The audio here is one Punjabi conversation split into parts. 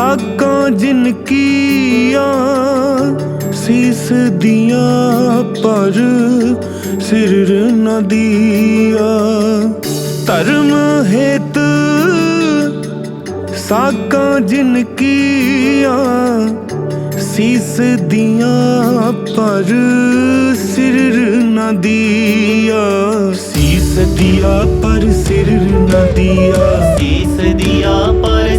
हेत ਸਾਕਾਂ ਜਿਨ ਸੀਸ ਦੀਆਂ ਪਰ ਸਿਰ ਨ ਧਰਮ ਹੇਤ ਸਾਕਾਂ ਜਿਨ ਸੀਸ ਦੀਆਂ ਪਰ ਸਿਰ ਨ ਸੀਸ ਦਿਆ ਪਰ ਸਿਰ ਨ ਸੀਸ ਦਿਆ ਪਰ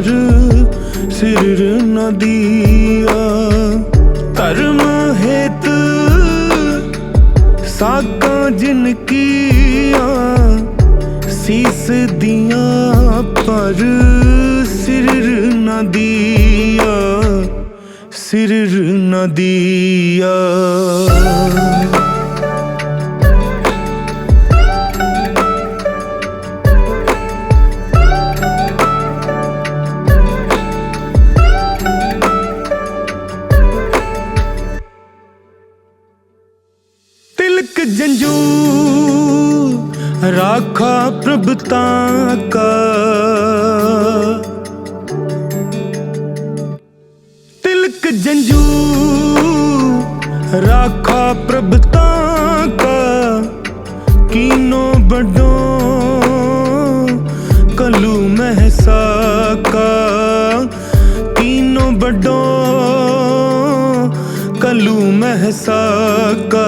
ਦੀਆਂ ਪਰ ਸਿਰ ਨ ਦੀਆ। ਧਰਮ ਹੇਤ ਸਾਕਾਂ ਜਿਨ ਕੀਆਂ ਸੀਸ ਦੀਆਂ ਪਰ ਸਿਰ ਨ ਦੀਆ, ਸਿਰ ਨ ਦੀਆ। ਰਾਖਾ ਪ੍ਰਭਤਾ ਕਾ। ਤਿਲਕ ਜੰਜੂ, ਰਾਖਾ ਪ੍ਰਭਤਾ ਕਾ। ਕੀਨੋ ਬਡੋ ਕਲੂ ਮਹਿਸਾ ਕਾ। ਕੀਨੋ ਬਡੋ ਕਲੂ ਮਹਿਸਾ ਕਾ।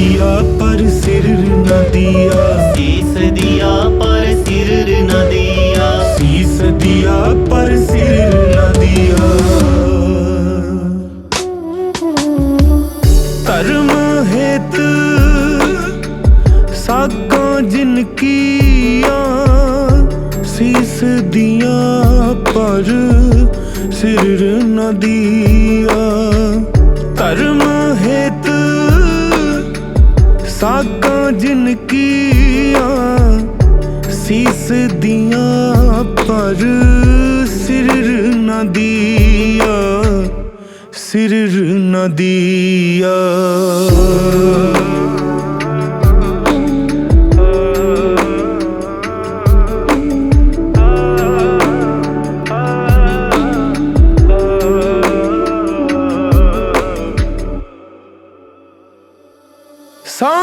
ਦਿਆ ਪਰ ਸਿਰ ਨ ਦਿਆ। ਸੀਸ ਦਿਆ ਪਰ ਸਿਰ ਨ ਦਿਆ। ਸੀਸ ਦਿਆ ਪਰ ਸਿਰ ਨ ਦਿਆ। ਧਰਮ ਹੇਤ ਸਾਕਾਂ ਜਿਨ ਕੀਆਂ ਸੀਸ ਦੀਆਂ ਪਰ ਸਿਰ ਨ ਸਾਕਾਂ ਜਿਨ ਸੀਸ ਦੀਆਂ ਪਰ ਸਿਰ ਨ ਦੀਆ ਸਿਰ ਨ ਦੀਆ।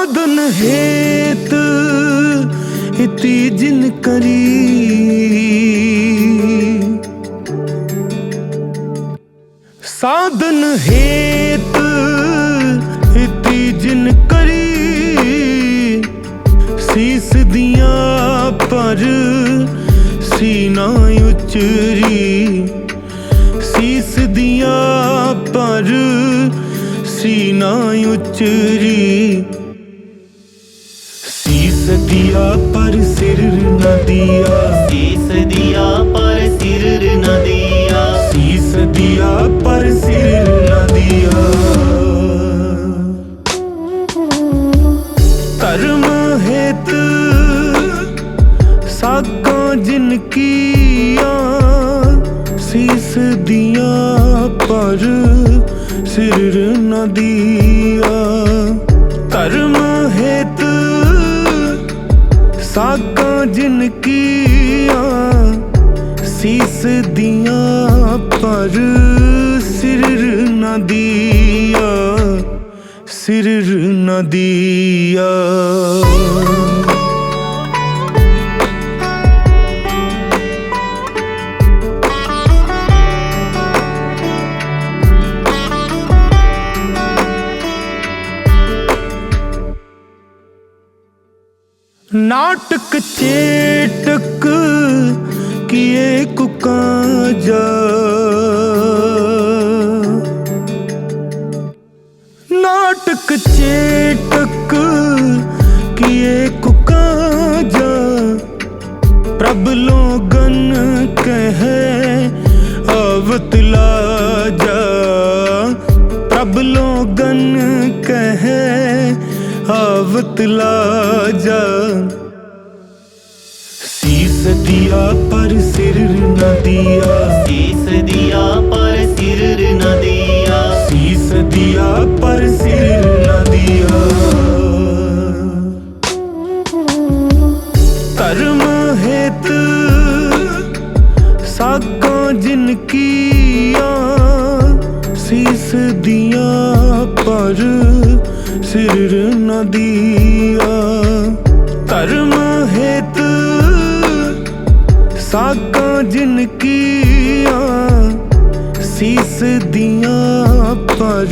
ਸਾਧਨ ਹੇਤ ਇਤੀ ਜਿਨ ਕਰੀ। ਸਾਧਨ ਹੇਤ ਇਤੀ ਜਿਨ ਕਰੀ। ਸੀਸ ਦੀਆਂ ਪਰ ਸੀਨਾ ਉਚਰੀ। ਸੀਸ ਦੀਆਂ ਪਰ ਸੀਨਾ ਉਚਰੀ। ਦਿਆ ਪਰ ਸਿਰ ਨ ਦਿਆ। ਸੀਸ ਦਿਆ ਪਰ ਸਿਰ ਨ ਦਿਆ। ਸੀਸ ਦਿਆ ਪਰ ਸਿਰ ਨ ਦਿਆ। ਧਰਮ ਹੇਤ ਸਾਕਾਂ ਜਿਨ ਕੀਆਂ ਸੀਸ ਦੀਆਂ ਪਰ ਸਿਰ ਨ ਸੀਸ ਦੀਆਂ ਪਰ ਸਿਰ ਨ ਦੀਆ ਸਿਰ ਨਾ ਦੀਆ। ਨਾਟਕ ਚੇਟਕ ਕੀਏ ਕੁਕਾਂ ਜਾ? ਨਾਟਕ ਚੇਟਕ ਕੀਏ ਕੁਕਾਂ ਜਾ? ਪ੍ਰਭ ਲੋਗਨ ਕਹੇ ਅਵਤਲਾ ਜਾ। ਪ੍ਰਭ ਲੋਗਨ ਕਹੇ ਅਵਤਲਾ ਜਾ। ਸਿਰ ਨਾ ਦਿਆ ਸੀਸ ਦਿਆ ਪਰ ਸਿਰ ਨ ਦਿਆ ਸੀਸ ਦਿਆ ਪਰ ਸਿਰ ਨਾ ਦਿਆ ਧਰਮ ਹੇਤ ਸਾਕਾਂ ਜਿਨ ਕੀਆਂ ਸੀਸ ਦੀਆਂ ਪਰ ਸਿਰ ਨਾ ਦਿਆ ਧਰਮ ਹੇਤ ਸਾਕਾਂ ਜਿਨ ਕੀਆਂ ਸੀਸ ਦੀਆਂ ਪਰ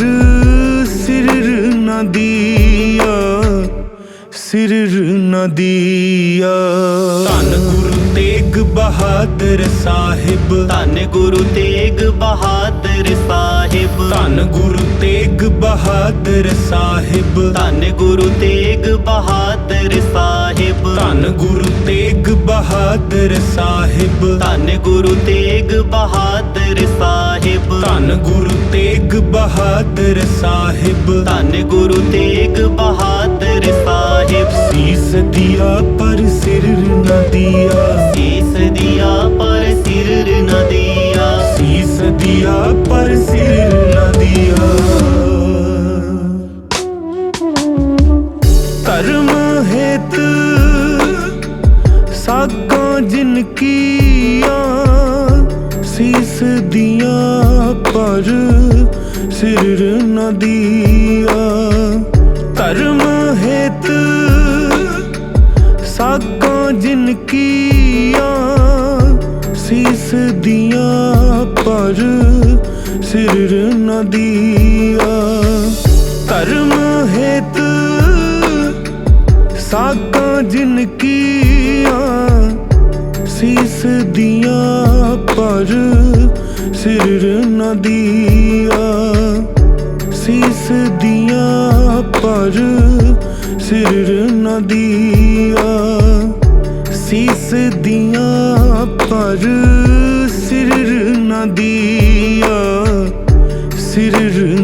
ਸਿਰ ਨਾ ਦਿਆ ਸਿਰ ਨਾ ਦਿਆ। ਧੰਨ ਗੁਰੂ ਤੇਗ ਬਹਾਦਰ ਸਾਹਿਬ ਧੰਨ ਗੁਰੂ ਤੇਗ ਬਹਾਦਰ ਧੰਨ ਗੁਰੂ ਤੇਗ ਬਹਾਦਰ ਸਾਹਿਬ। ਧੰਨ ਗੁਰੂ ਤੇਗ ਬਹਾਦਰ ਸਾਹਿਬ। ਧੰਨ ਗੁਰੂ ਤੇਗ ਬਹਾਦਰ ਸਾਹਿਬ। ਧੰਨ ਗੁਰੂ ਤੇਗ ਬਹਾਦਰ ਸਾਹਿਬ। ਧੰਨ ਗੁਰੂ ਤੇਗ ਬਹਾਦਰ ਸਾਹਿਬ। ਧੰਨ ਗੁਰੂ ਤੇਗ ਬਹਾਦਰ ਸਾਹਿਬ। ਸੀਸ ਦਿਆ ਪਰ ਸਿਰ ਨਾ ਦਿਆ। ਸੀਸ ਦਿਆ ਪਰ ਸਿਰ ਨ ਦਿਆ। ਸੀਸ ਦਿਆ ਪਰ ਸਿਰ ਨਾ ਦਿਆ। ਧਰਮ ਹੇਤ ਸਾਕਾਂ ਜਿਨ ਕੀਆਂ ਸੀਸ ਦੀਆਂ ਪਰ ਸਿਰ ਨਾ ਦਿਆ। ਧਰਮ ਹੇਤ ਸਾਕਾਂ ਜਿਨ ਕੀਆਂ ਸੀਸ ਦੀਆਂ ਪਰ ਸਿਰ ਨਾ